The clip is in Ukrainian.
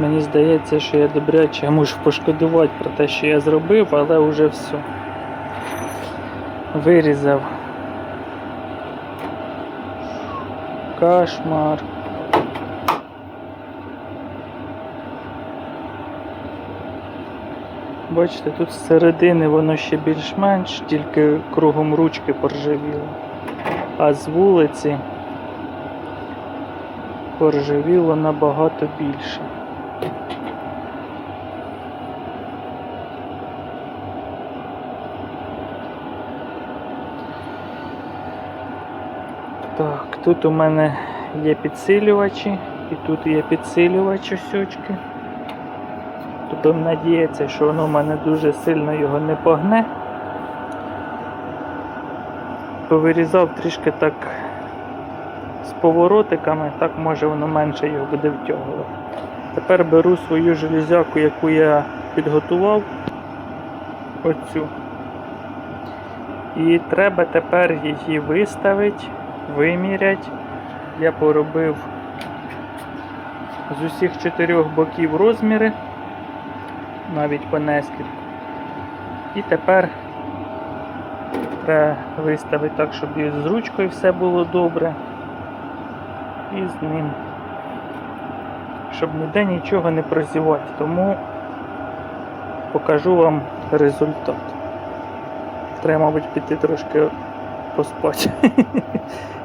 Мені здається, що я добряче я можу пошкодувати про те, що я зробив, але вже все. Вирізав. Кошмар. Бачите, тут з середини воно ще більш-менш, тільки кругом ручки поржавіло. А з вулиці поржавіло набагато більше. Так, тут у мене є підсилювачі, і тут є підсилювач осьочки. Будемо надіятися, що воно в мене дуже сильно його не погне. Повирізав трішки так з поворотиками, так може воно менше його буде втягувати. Тепер беру свою железяку, яку я підготував. Оцю. І треба тепер її виставити, виміряти. Я поробив з усіх чотирьох боків розміри, навіть по нескільки. І тепер виставити так, щоб і з ручкою все було добре. І з ним. Щоб ніде нічого не прозівати. Тому покажу вам результат. Треба, мабуть, піти трошки поспати.